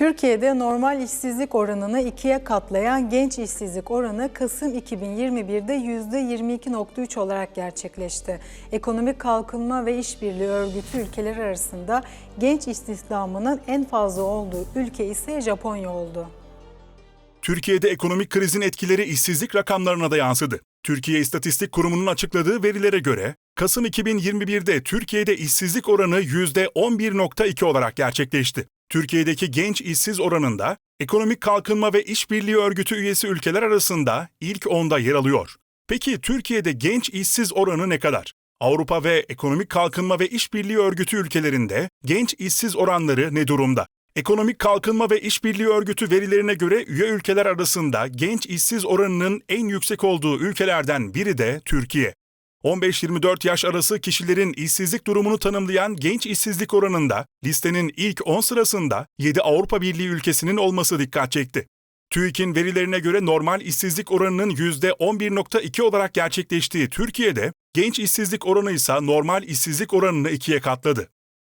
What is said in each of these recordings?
Türkiye'de normal işsizlik oranını ikiye katlayan genç işsizlik oranı Kasım 2021'de %22.3 olarak gerçekleşti. Ekonomik Kalkınma ve İşbirliği Örgütü ülkeleri arasında genç istihdamının en fazla olduğu ülke ise Japonya oldu. Türkiye'de ekonomik krizin etkileri işsizlik rakamlarına da yansıdı. Türkiye İstatistik Kurumu'nun açıkladığı verilere göre Kasım 2021'de Türkiye'de işsizlik oranı %11.2 olarak gerçekleşti. Türkiye'deki genç işsiz oranında Ekonomik Kalkınma ve İşbirliği Örgütü üyesi ülkeler arasında ilk 10'da yer alıyor. Peki Türkiye'de genç işsiz oranı ne kadar? Avrupa ve Ekonomik Kalkınma ve İşbirliği Örgütü ülkelerinde genç işsiz oranları ne durumda? Ekonomik Kalkınma ve İşbirliği Örgütü verilerine göre üye ülkeler arasında genç işsiz oranının en yüksek olduğu ülkelerden biri de Türkiye. 15-24 yaş arası kişilerin işsizlik durumunu tanımlayan genç işsizlik oranında listenin ilk 10 sırasında 7 Avrupa Birliği ülkesinin olması dikkat çekti. TÜİK'in verilerine göre normal işsizlik oranının %11.2 olarak gerçekleştiği Türkiye'de genç işsizlik oranı ise normal işsizlik oranını ikiye katladı.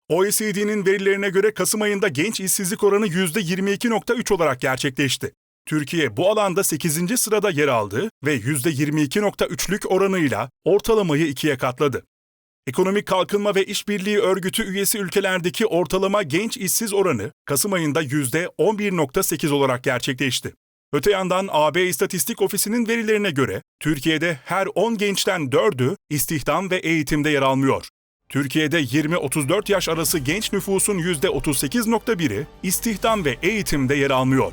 OECD'nin verilerine göre Kasım ayında genç işsizlik oranı %22.3 olarak gerçekleşti. Türkiye bu alanda 8. sırada yer aldı ve %22.3'lük oranıyla ortalamayı ikiye katladı. Ekonomik Kalkınma ve İşbirliği Örgütü üyesi ülkelerdeki ortalama genç işsiz oranı Kasım ayında %11.8 olarak gerçekleşti. Öte yandan AB İstatistik Ofisi'nin verilerine göre Türkiye'de her 10 gençten 4'ü istihdam ve eğitimde yer almıyor. Türkiye'de 20-34 yaş arası genç nüfusun %38.1'i istihdam ve eğitimde yer almıyor.